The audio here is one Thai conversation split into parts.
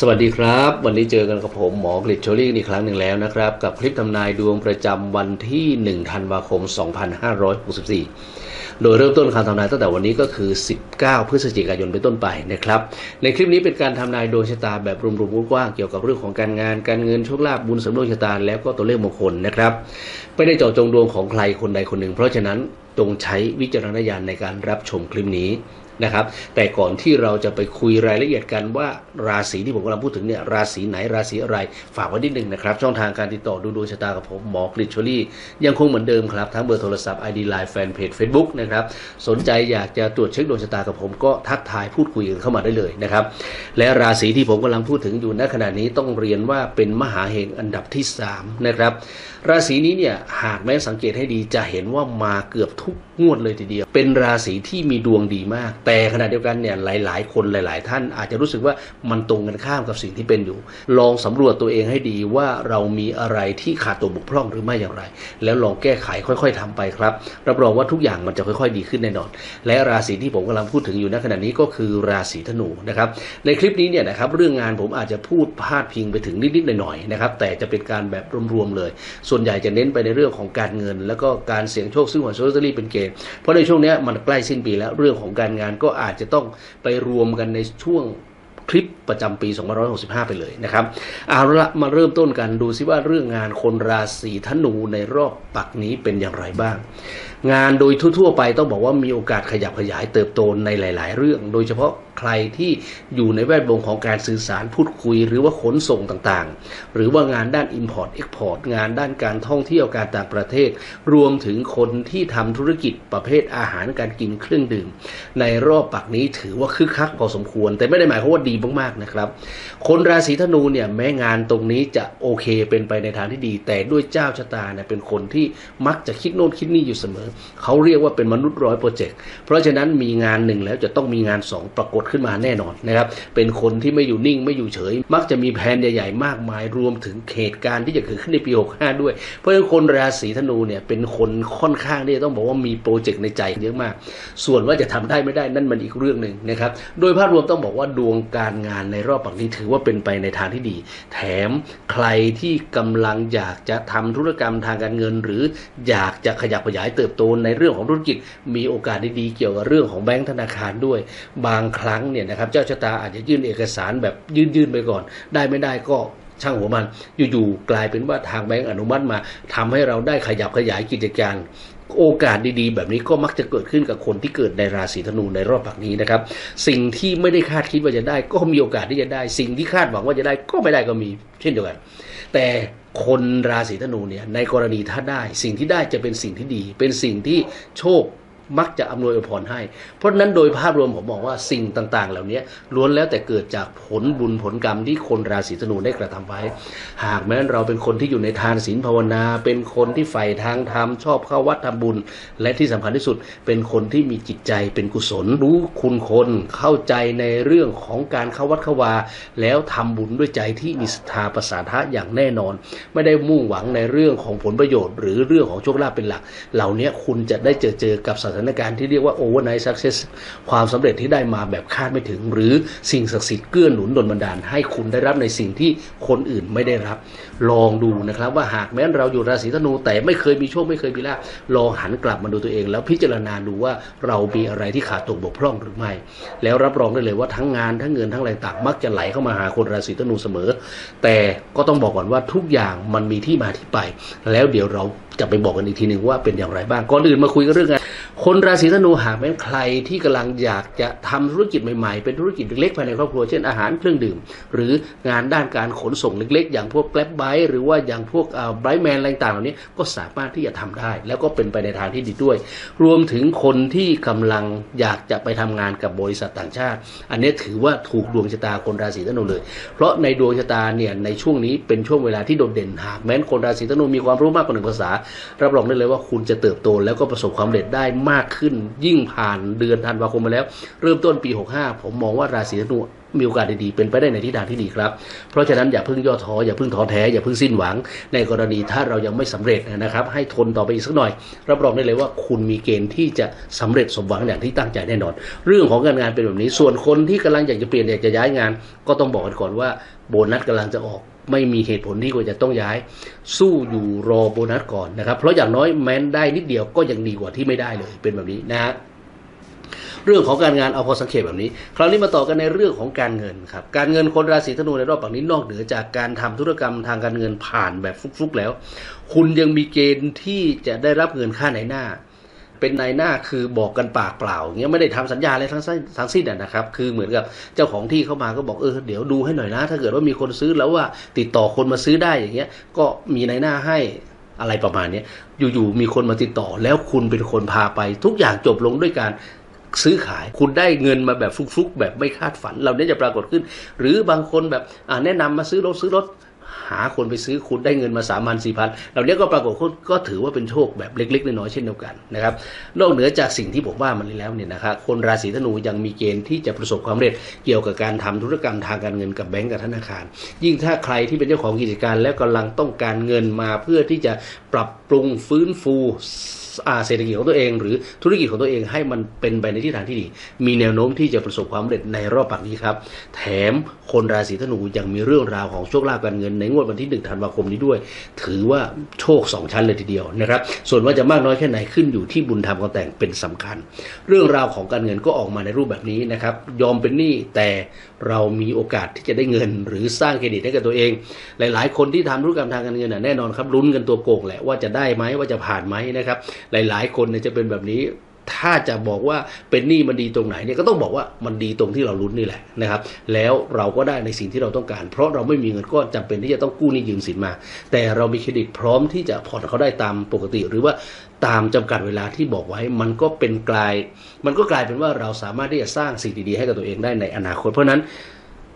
สวัสดีครับ วันนี้เจอกันกับผมหมอกฤษโชลี่อีกครั้งหนึ่งแล้วนะครับ กับคลิปทำนายดวงประจำวันที่ 1 ธันวาคม 2564 โดยเริ่มต้นการทำนายตั้งแต่วันนี้ก็คือ 19 พฤศจิกายนเป็นต้นไปนะครับ ในคลิปนี้เป็นการทำนายดวงชะตาแบบรวมๆกว้างเกี่ยวกับเรื่องของการงานการเงินโชคลาภบุญสริมดวงชะตาแล้วก็ตัวเลขมงคลนะครับไม่ได้เจาะจงดวงของใครคนใดคนหนึ่ง เพราะฉะนั้นจงใช้วิจารณญาณในการรับชมคลิปนี้ นะครับ แต่ก่อนที่เราจะไปคุยรายละเอียดกันว่าราศีที่ผมกำลังพูดถึงเนี่ยราศีไหนราศีอะไร ฝากไว้นิดนึงนะครับ ช่องทางการติดต่อดูดวงชะตากับผมหมอกฤษชชลี่ ยังคงเหมือนเดิมครับ ทั้งเบอร์โทรศัพท์ ID Line แฟนเพจ Facebook นะครับ สนใจอยากจะตรวจเช็คดวงชะตากับผมก็ทักทายพูดคุยกันเข้ามาได้เลยนะครับ และราศีที่ผมกำลังพูดถึงอยู่ณขณะนี้ต้องเรียนว่าเป็นมหาเฮงอันดับที่สามนะครับราศีนี้เนี่ยหากแม้สังเกตให้ดีจะเห็นว่ามาเกือบทุกงวดเลยทีเดียว เป็นราศีที่มีดวงดีมากแต่ขณะเดียวกันเนี่ยหลาย ๆ คนหลาย ๆ ท่านอาจจะรู้สึกว่ามันตรงกันข้ามกับสิ่งที่เป็นอยู่ ลองสำรวจตัวเองให้ดีว่าเรามีอะไรที่ขาดตัวบกพร่องหรือไม่อย่างไร แล้วลองแก้ไขค่อย ๆทำไปครับ รับรองว่าทุกอย่างมันจะค่อย ๆ ดีขึ้นแน่นอน และราศีที่ผมกำลังพูดถึงอยู่ณขณะนี้ก็คือราศีธนูนะครับ ในคลิปนี้เนี่ยนะครับเรื่องงานผมอาจจะพูดพาดพิงไปถึงนิด ๆ หน่อย ๆ นะครับ แต่จะเป็นการแบบรวม ๆ เลย ส่วนใหญ่จะเน้นไปในเรื่องของการเงิน แล้วก็การเสี่ยงโชคซึ่งหวยโซลอตเตอรี่เป็นเกณฑ์เพราะในช่วงนี้มันใกล้สิ้นปีแล้วเรื่องของการงานก็อาจจะต้องไปรวมกันในช่วงคลิปประจำปี 2565 ไปเลยนะครับเอาละมาเริ่มต้นกันดูซิว่าเรื่องงานคนราศีธนูในรอบปักนี้เป็นอย่างไรบ้าง งานโดยทั่วๆไปต้องบอกว่ามีโอกาสขยับขยายเติบโตในหลาย ๆ เรื่อง โดยเฉพาะใครที่อยู่ในแวดวงของการสื่อสารพูดคุย หรือว่าขนส่งต่างๆ หรือว่างานด้าน Import Export งานด้านการท่องเที่ยวการต่างประเทศ รวมถึงคนที่ทำธุรกิจประเภทอาหารการกินเครื่องดื่ม ในรอบปักนี้ถือว่าคึกคักพอสมควร แต่ไม่ได้หมายความว่าดีมากๆนะครับ คนราศีธนูเนี่ยแม้งานตรงนี้จะโอเคเป็นไปในทางที่ดี แต่ด้วยเจ้าชะตาเนี่ยเป็นคนที่มักจะคิดโน่นคิดนี่อยู่เสมอ เขาเรียกว่าเป็นมนุษย์ร้อยโปรเจกต์เพราะฉะนั้นมีงานหนึ่งแล้วจะต้องมีงานสองปรากฏขึ้นมาแน่นอนนะครับ เป็นคนที่ไม่อยู่นิ่งไม่อยู่เฉย มักจะมีแผนใหญ่ๆ มากมายรวมถึงเหตุการณ์ที่จะเกิดขึ้นในปี 65 ด้วย เพราะฉะนั้นคนราศีธนูเนี่ยเป็นคนค่อนข้างที่จะต้องบอกว่ามีโปรเจกต์ในใจเยอะมาก ส่วนว่าจะทำได้ไม่ได้นั่นมันอีกเรื่องหนึ่งนะครับ โดยภาพรวมต้องบอกว่าดวงการงานในรอบปักนี้ถือว่าเป็นไปในทางที่ดี แถมใครที่กำลังอยากจะทำธุรกรรมทางการเงิน หรืออยากจะขยับขยายเติบโตในเรื่องของธุรกิจ มีโอกาสดีๆเกี่ยวกับเรื่องของแบงก์ธนาคารด้วย บางครั้งเนี่ยนะครับเจ้าชะตาอาจจะยื่นเอกสารแบบยื่นๆไปก่อน ได้ไม่ได้ก็ช่างหัวมัน อยู่ๆกลายเป็นว่าทางแบงก์อนุมัติมาทำให้เราได้ขยับขยายกิจการโอกาสดีๆ แบบนี้ก็มักจะเกิดขึ้นกับคนที่เกิดในราศีธนูในรอบปักนี้นะครับ สิ่งที่ไม่ได้คาดคิดว่าจะได้ก็มีโอกาสที่จะได้ สิ่งที่คาดหวังว่าจะได้ก็ไม่ได้ก็มีเช่นเดียวกัน แต่คนราศีธนูเนี่ยในกรณีถ้าได้ สิ่งที่ได้จะเป็นสิ่งที่ดี เป็นสิ่งที่โชค มักจะอำนวยอวยพรให้ เพราะนั้นโดยภาพรวมผมบอกว่าสิ่งต่าง ๆ เหล่านี้ล้วนแล้วแต่เกิดจากผลบุญผลกรรมที่คนราศีธนูได้กระทำไว้ หากแม้นเราเป็นคนที่อยู่ในทานศีลภาวนา เป็นคนที่ใฝ่ทางธรรมชอบเข้าวัดทำบุญ และที่สำคัญที่สุดเป็นคนที่มีจิตใจเป็นกุศลรู้คุณคนเข้าใจในเรื่องของการเข้าวัดเข้าวา แล้วทำบุญด้วยใจที่มีศรัทธาประสาทะอย่างแน่นอน ไม่ได้มุ่งหวังในเรื่องของผลประโยชน์ หรือเรื่องของโชคลาภเป็นหลัก เหล่านี้คุณจะได้เจอเจอกับสถานการณ์ที่เรียกว่า overnight success ความสำเร็จที่ได้มาแบบคาดไม่ถึง หรือสิ่งศักดิ์สิทธิ์เกื้อหนุนดลบันดาล ให้คุณได้รับในสิ่งที่คนอื่นไม่ได้รับ ลองดูนะครับว่าหากแม้นเราอยู่ราศีธนูแต่ไม่เคยมีโชคไม่เคยมีลาภลองหันกลับมาดูตัวเอง แล้วพิจารณาดูว่าเรามีอะไรที่ขาดตกบกพร่องหรือไม่ แล้วรับรองได้เลยว่าทั้งงานทั้งเงินทั้งอะไรต่างมักจะไหลเข้ามาหาคนราศีธนูเสมอ แต่ก็ต้องบอกก่อนว่าทุกอย่างมันมีที่มาที่ไป แล้วเดี๋ยวเราจะไปบอกกันอีกทีหนึ่งว่าเป็นอย่างไรบ้างก่อนอื่นมาคุยกันเรื่องงาน คนราศีธนูหากแม้นใครที่กำลังอยากจะทำธุรกิจใหม่ๆ เป็นธุรกิจเล็กๆภายในครอบครัวเช่นอาหารเครื่องดื่ม หรืองานด้านการขนส่งเล็ก ๆ อย่างพวกแกล็บไบหรือว่าอย่างพวกไบรท์แมนอะไรต่างๆเหล่านี้ก็สามารถที่จะทำได้ แล้วก็เป็นไปในทางที่ดีด้วย รวมถึงคนที่กำลังอยากจะไปทำงานกับบริษัทต่างชาติ อันนี้ถือว่าถูกดวงชะตาคนราศีธนูเลย เพราะในดวงชะตาเนี่ยในช่วงนี้เป็นช่วงเวลาที่โดดเด่นหากแม้นคนราศีธนูมีความรู้มากกว่าหนึ่งภาษา รับรองได้เลยว่าคุณจะเติบโตแล้วก็ประสบความสำเร็จได้มากขึ้น ยิ่งผ่านเดือนธันวาคมมาแล้ว เริ่มต้นปี 65 ผมมองว่าราศีธนูมีโอกาสดีๆเป็นไปได้ในทิศทางที่ดีครับ เพราะฉะนั้นอย่าเพิ่งย่อท้ออย่าเพิ่งท้อแท้อย่าเพิ่งสิ้นหวัง ในกรณีถ้าเรายังไม่สำเร็จนะครับ ให้ทนต่อไปอีกสักหน่อย รับรองได้เลยว่าคุณมีเกณฑ์ที่จะสำเร็จสมหวังอย่างที่ตั้งใจแน่นอน เรื่องของการงานเป็นแบบนี้ส่วนคนที่กำลังอยากจะเปลี่ยนอยากจะย้ายงาน ก็ต้องบอกกันก่อนว่าโบนัสกำลังจะออก ไม่มีเหตุผลที่ควรจะต้องย้าย สู้อยู่รอโบนัสก่อนนะครับ เพราะอย่างน้อยแม้นได้นิดเดียวก็ยังดีกว่าที่ไม่ได้เลยเป็นแบบนี้นะฮะเรื่องของการงานเอาพอสังเกตแบบนี้ คราวนี้มาต่อกันในเรื่องของการเงินครับการเงินคนราศีธนูในรอบปังนี้นอกเหนือจากการทำธุรกรรมทางการเงินผ่านแบบฟุกๆแล้ว คุณยังมีเกณฑ์ที่จะได้รับเงินค่าในหน้า เป็นนายหน้าคือบอกกันปากเปล่าอย่างเงี้ยไม่ได้ทำสัญญาอะไรทั้งสิ้นทั้งสิ้นะนะครับ คือเหมือนกับเจ้าของที่เข้ามาก็บอกเออเดี๋ยวดูให้หน่อยนะ ถ้าเกิดว่ามีคนซื้อแล้วว่าติดต่อคนมาซื้อได้อย่างเงี้ย ก็มีนายหน้าให้อะไรประมาณนี้อยู่ๆมีคนมาติดต่อ แล้วคุณเป็นคนพาไป ทุกอย่างจบลงด้วยการซื้อขายคุณได้เงินมาแบบฟุกๆ แบบไม่คาดฝัน เราเนี้จะปรากฏขึ้น หรือบางคนแบบแนะนำมาซื้อรถซื้อรถ หาคนไปซื้อคุณได้เงินมาสามพันสี่พันเราเนี้ยก็ปรากฏก็ก็ถือว่าเป็นโชคแบบเล็กๆน้อยๆเช่นเดียวกันนะครับนอกเหนือจากสิ่งที่ผมว่ามันแล้วเนี่ยนะครับคนราศีธนูยังมีเกณฑ์ที่จะประสบความสำเร็จเกี่ยวกับการทำธุรกรรมทางการเงินกับแบงก์กับธนาคาร ยิ่งถ้าใครที่เป็นเจ้าของกิจการแล้วกำลังต้องการเงินมาเพื่อที่จะปรับปรุงฟื้นฟู เศรษฐกิจของตัวเอง หรือธุรกิจของตัวเองให้มันเป็นไปในทิศทางที่ดี มีแนวโน้มที่จะประสบความสำเร็จในรอบปักนี้ครับ แถมคนราศีธนูยังมีเรื่องราวของโชคลาภการเงินในงวดวันที่ 1 ธันวาคมนี้ด้วย ถือว่าโชคสองชั้นเลยทีเดียวนะครับ ส่วนว่าจะมากน้อยแค่ไหนขึ้นอยู่ที่บุญธรรมการแต่งเป็นสำคัญ เรื่องราวของการเงินก็ออกมาในรูปแบบนี้นะครับ ยอมเป็นหนี้แต่เรามีโอกาสที่จะได้เงิน หรือสร้างเครดิตให้กับตัวเอง หลาย ๆ คนที่ทำธุรกรรมทางการเงินน่ะแน่นอนครับลุ้นกันตัวโกงแหละว่าจะได้ไหมว่าจะผ่านไหมนะครับ หลาย ๆ คนเนี่ยจะเป็นแบบนี้ ถ้าจะบอกว่าเป็นหนี้มันดีตรงไหนเนี่ยก็ต้องบอกว่ามันดีตรงที่เราลุ้นนี่แหละนะครับ แล้วเราก็ได้ในสิ่งที่เราต้องการ เพราะเราไม่มีเงินก้อนจำเป็นที่จะต้องกู้หนี้ยืมสินมา แต่เรามีเครดิตพร้อมที่จะผ่อนเขาได้ตามปกติ หรือว่าตามจำกัดเวลาที่บอกไว้มันก็เป็นกลาย มันก็กลายเป็นว่าเราสามารถที่จะสร้างสิ่งดีๆให้กับตัวเองได้ในอนาคต เพราะนั้น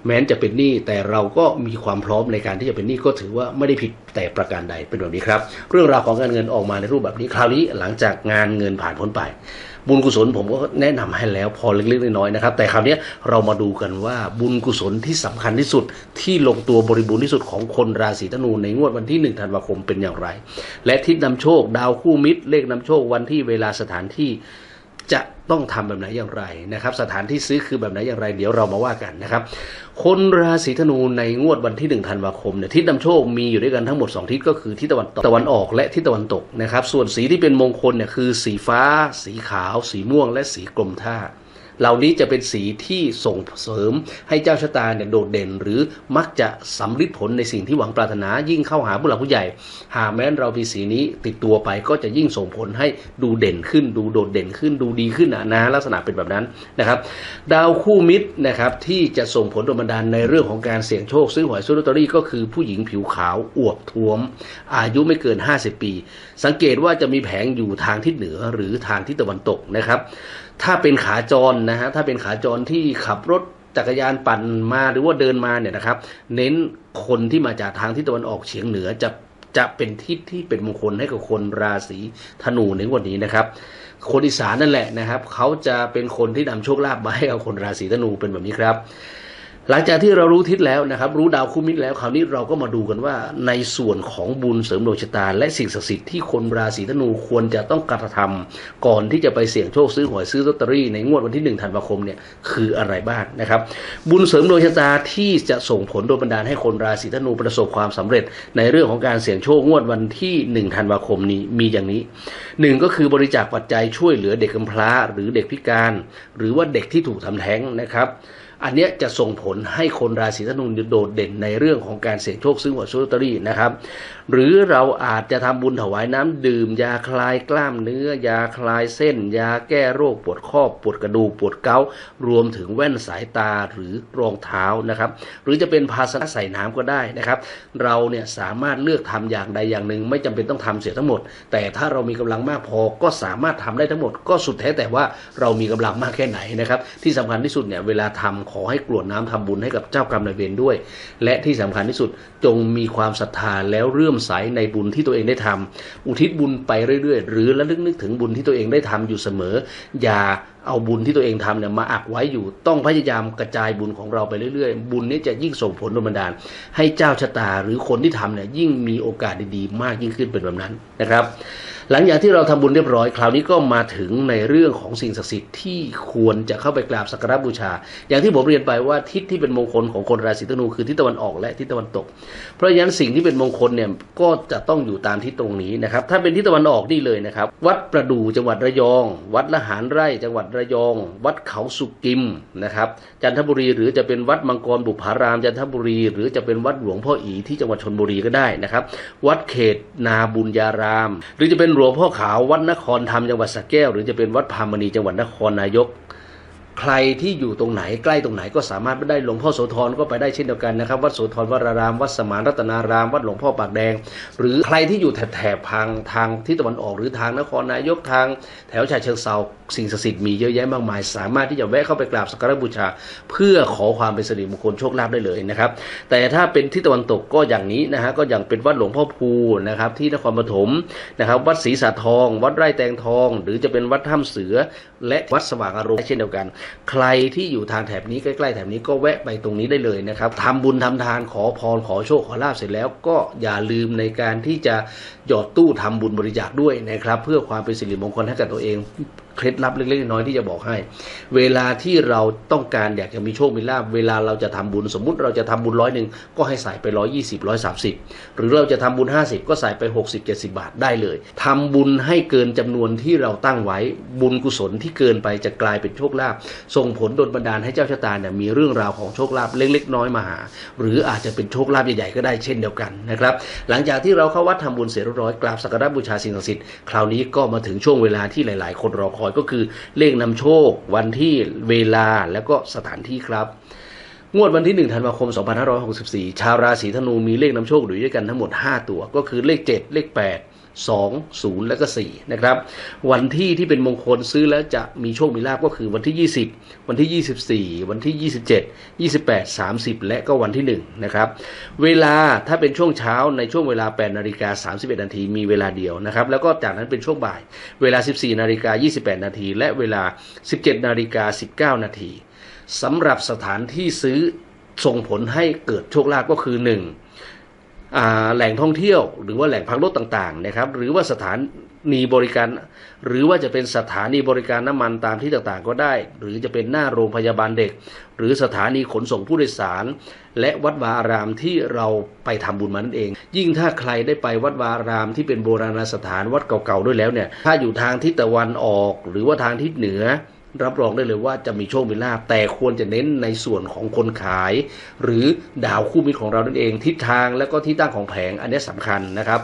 แม้นจะเป็นหนี้แต่เราก็มีความพร้อมในการที่จะเป็นหนี้ก็ถือว่าไม่ได้ผิดแต่ประการใดเป็นแบบนี้ครับ เรื่องราวของการเงินออกมาในรูปแบบนี้คราวนี้หลังจากงานเงินผ่านพ้นไป บุญกุศลผมก็แนะนำให้แล้วพอเล็กๆน้อยๆนะครับ แต่คราวนี้เรามาดูกันว่าบุญกุศลที่สำคัญที่สุดที่ลงตัวบริบูรณ์ที่สุดของคนราศีธนูในงวดวันที่1ธันวาคมเป็นอย่างไร และทิศนำโชค ดาวคู่มิตร เลขนำโชควันที่เวลาสถานที่ จะต้องทำแบบไหนอย่างไรนะครับ สถานที่ซื้อคือแบบไหนอย่างไร เดี๋ยวเรามาว่ากันนะครับ คนราศีธนูในงวดวันที่ 1 ธันวาคมเนี่ยทิศนำโชคมีอยู่ด้วยกันทั้งหมด 2 ทิศก็คือทิศตะวันตกตะวันออกและทิศตะวันตกนะครับ ส่วนสีที่เป็นมงคลเนี่ยคือสีฟ้า สีขาว สีม่วง และสีกรมท่า เหล่านี้จะเป็นสีที่ส่งเสริมให้เจ้าชะตาเนี่ยโดดเด่น หรือมักจะสำลิดผลในสิ่งที่หวังปรารถนายิ่งเข้าหาผู้หลักผู้ใหญ่ หากแม้นเรามีสีนี้ติดตัวไปก็จะยิ่งส่งผลให้ดูเด่นขึ้น ดูโดดเด่นขึ้น ดูดีขึ้นนะนะลักษณะเป็นแบบนั้นนะครับ ดาวคู่มิตรนะครับที่จะส่งผลดนบันดาลในเรื่องของการเสี่ยงโชคซื้อหวยซื้อลอตเตอรี่ก็คือผู้หญิงผิวขาวอวบท้วม อายุไม่เกิน 50 ปี สังเกตว่าจะมีแผงอยู่ทางทิศเหนือหรือทางทิศตะวันตกนะครับ ถ้าเป็นขาจรนะฮะถ้าเป็นขาจรที่ขับรถจักรยานปั่นมาหรือว่าเดินมาเนี่ยนะครับ เน้นคนที่มาจากทางทิศตะวันออกเฉียงเหนือจะจะเป็นทิศที่เป็นมงคลให้กับคนราศีธนูในวันนี้นะครับ คนอีสานนั่นแหละนะครับ เขาจะเป็นคนที่นำโชคลาภมาให้กับคนราศีธนูเป็นแบบนี้ครับ หลังจากที่เรารู้ทิศแล้วนะครับ รู้ดาวคู่มิตรแล้วคราวนี้เราก็มาดูกันว่า ในส่วนของบุญเสริมดวงชะตา และสิ่งศักดิ์สิทธิ์ที่คนราศีธนูควรจะต้องกระทำก่อนที่จะไปเสี่ยงโชคซื้อหวยซื้อลอตเตอรี่ในงวดวันที่ 1 ธันวาคมเนี่ยคืออะไรบ้างนะครับ บุญเสริมดวงชะตาที่จะส่งผลโดยบันดาลให้คนราศีธนูประสบความสำเร็จ ในเรื่องของการเสี่ยงโชคงวดวันที่ 1 ธันวาคมนี้มีอย่างนี้หนึ่งก็คือบริจาคปัจจัยช่วยเหลือเด็กกำพร้า หรือเด็กพิการ หรือว่าเด็กที่ถูกทำแท้งนะครับ อันเนี้ยจะส่งผลให้คนราศีธนูโดดเด่นในเรื่องของการเสี่ยงโชคซื้อหวยซื้อลอตเตอรี่นะครับ หรือเราอาจจะทำบุญถวายน้ำดื่ม ยาคลายกล้ามเนื้อ ยาคลายเส้น ยาแก้โรคปวดข้อปวดกระดูกปวดเกา รวมถึงแว่นสายตาหรือรองเท้านะครับ หรือจะเป็นภาชนะใส่น้ำก็ได้นะครับ เราเนี่ยสามารถเลือกทำอย่างใดอย่างหนึ่ง ไม่จำเป็นต้องทำเสียทั้งหมด แต่ถ้าเรามีกำลังมากพอก็สามารถทำได้ทั้งหมด ก็สุดแท้แต่ว่าเรามีกำลังมากแค่ไหนนะครับที่สำคัญที่สุดเนี่ยเวลาทำขอให้กรวดน้ำทำบุญให้กับเจ้ากรรมนายเวรด้วย และที่สำคัญที่สุดจงมีความศรัทธาแล้วเรื่อมใสในบุญที่ตัวเองได้ทำอุทิศบุญไปเรื่อยๆ หรือระลึกนึกถึงบุญที่ตัวเองได้ทำอยู่เสมอ อย่า เอาบุญที่ตัวเองทำเนี่ยมาอักไว้อยู่ ต้องพยายามกระจายบุญของเราไปเรื่อยๆ บุญนี้จะยิ่งส่งผลดนบันดาล ให้เจ้าชะตาหรือคนที่ทำเนี่ยยิ่งมีโอกาสดีๆ มากยิ่งขึ้นเป็นแบบนั้นนะครับ หลังจากที่เราทำบุญเรียบร้อยคราวนี้ก็มาถึงในเรื่องของสิ่งศักดิ์สิทธิ์ที่ควรจะเข้าไปกราบสักการะบูชา อย่างที่ผมเรียนไปว่าทิศที่เป็นมงคลของคนราศีธนูคือทิศตะวันออกและทิศตะวันตก เพราะฉะนั้นสิ่งที่เป็นมงคลเนี่ยก็จะต้องอยู่ตามทิศตรงนี้นะครับ ถ้าเป็นทิศตะวันออกนี่เลยนะครับ วัดประดู่จังหวัดระยอง วัดละหารไร่จังหวัดระยอง วัดเขาสุกิมนะครับ จันทบุรีหรือจะเป็นวัดมังกรบุพาราม จันทบุรี หรือจะเป็นวัดหลวงพ่ออีที่จังหวัดชนบุรีก็ได้นะครับ วัดเขตนาบุญญาราม หรือจะเป็นหลวงพ่อขาววัดนครธรรมจังหวัดสระแก้ว หรือจะเป็นวัดพามณีจังหวัดนครนายก ใครที่อยู่ตรงไหนใกล้ตรงไหนก็สามารถไปได้หลวงพ่อโสธรก็ไปได้เช่นเดียวกันนะครับวัดโสธรวราราม วัดสมานรัตนาราม วัดหลวงพ่อปากแดง หรือใครที่อยู่แถบทางทางที่ตะวันออกหรือทางนครนายกทาง แถวฉะเชิงเซาสิ่งศักดิ์สิทธิ์มีเยอะแยะมากมาย สามารถที่จะแวะเข้าไปกราบสักการะบูชา เพื่อขอความเป็นสิริมงคลโชคลาภได้เลยนะครับ แต่ถ้าเป็นที่ตะวันตกก็อย่างนี้นะฮะก็อย่างเป็นวัดหลวงพ่อภูนะครับที่นครปฐมนะครับวัดศรีสาทอง วัดไร่แตงทอง หรือจะเป็นวัดถ้ำเสือและวัดสว่างอารมณ์เช่นเดียวกันใครที่อยู่ทางแถบนี้ใกล้ๆแถบนี้ก็แวะไปตรงนี้ได้เลยนะครับทำบุญทำทานขอพรขอโชคขอลาบเสร็จแล้ว ก็อย่าลืมในการที่จะหยอดตู้ทำบุญบริจาคด้วยนะครับ เพื่อความเป็นสิริมงคลให้กับตัวเอง เคล็ดลับเล็กๆน้อยๆที่จะบอกให้ เวลาที่เราต้องการอยากจะมีโชคมีลาภเวลาเราจะทำบุญสมมุติเราจะทำบุญร้อยหนึ่งก็ให้ใส่ไปร้อยยี่สิบร้อยสามสิบหรือเราจะทำบุญห้าสิบก็ใส่ไปหกสิบเจ็ดสิบาทได้เลยทำบุญให้เกินจำนวนที่เราตั้งไว้บุญกุศลที่เกินไปจะกลายเป็นโชคลาภส่งผลดลบันดาลให้เจ้าชะตาเนี่ยมีเรื่องราวของโชคลาภเล็กๆน้อยมาหา หรืออาจจะเป็นโชคลาภใหญ่ๆก็ได้เช่นเดียวกันนะครับหลังจากที่เราเข้าวัดทำบุญเสร็จเรียบร้อยกราบสักการะบูชาสิ่งศักดิ์สิทธิ์คราวนี้ก็มาถึงช่วงเวลาที่หลาย ๆ คนรอคอยก็คือเลขนำโชค วันที่เวลาแล้วก็สถานที่ครับ งวดวันที่ 1 ธันวาคม 2564 ชาวราศีธนูมีเลขนำโชคอยู่ด้วยกันทั้งหมด 5 ตัว ก็คือเลข 7 เลข 8 2 0 และก็4นะครับ วันที่ที่เป็นมงคลซื้อแล้วจะมีโชคมีลาภก็คือวันที่ 20 วันที่ 24 วันที่ 27 28 30 และก็วันที่ 1 นะครับ เวลาถ้าเป็นช่วงเช้าในช่วงเวลา8นาฬิกา31นาทีมีเวลาเดียวนะครับ แล้วก็จากนั้นเป็นช่วงบ่าย เวลา 14นาฬิกา28 นาที และเวลา 17นาฬิกา19 นาทีสำหรับสถานที่ซื้อส่งผลให้เกิดโชคลาภก็คือ1อ่า แหล่งท่องเที่ยว หรือว่าแหล่งพักรถต่างๆนะครับหรือว่าสถานีบริการ หรือว่าจะเป็นสถานีบริการน้ำมันตามที่ต่างๆ ก็ได้ หรือจะเป็นหน้าโรงพยาบาลเด็ก หรือสถานีขนส่งผู้โดยสาร และวัดวาอารามที่เราไปทำบุญมานั่นเอง ยิ่งถ้าใครได้ไปวัดวาอารามที่เป็นโบราณสถานวัดเก่าๆด้วยแล้วเนี่ยถ้าอยู่ทางทิศตะวันออก หรือว่าทางทิศเหนือ รับรองได้เลยว่าจะมีโชคมีลาภแต่ควรจะเน้นในส่วนของคนขาย หรือดาวคู่มิตรของเรานั่นเอง ทิศทางและก็ที่ตั้งของแผงอันนี้สำคัญนะครับ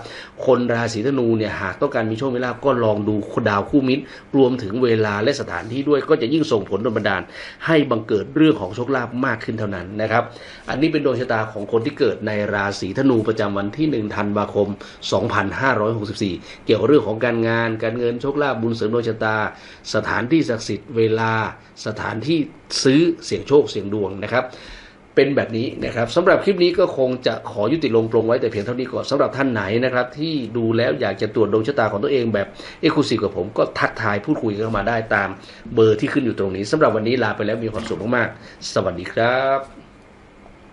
คนราศีธนูเนี่ยหากต้องการมีโชคมีลาภก็ลองดูดาวคู่มิตร รวมถึงเวลาและสถานที่ด้วยก็จะยิ่งส่งผลดลบันดาล ให้บังเกิดเรื่องของโชคลาภมากขึ้นเท่านั้นนะครับ อันนี้เป็นดวงชะตาของคนที่เกิดในราศีธนูประจำวันที่ 1 ธันวาคม 2564 เกี่ยวกับเรื่องของการงาน การเงินโชคลาภบุญเสริมดวงชะตา สถานที่ศักดิ์สิทธิ์เวลาสถานที่ซื้อเสี่ยงโชคเสี่ยงดวงนะครับเป็นแบบนี้นะครับสำหรับคลิปนี้ก็คงจะขอยุติลงตรงไว้แต่เพียงเท่านี้ก่อนสำหรับท่านไหนนะครับ ที่ดูแล้วอยากจะตรวจดวงชะตาของตัวเองแบบเอกคลูซีฟกับผมก็ทักทายพูดคุยกันมาได้ตามเบอร์ที่ขึ้นอยู่ตรงนี้สำหรับวันนี้ลาไปแล้วมีความสุขมากๆ สวัสดีครับ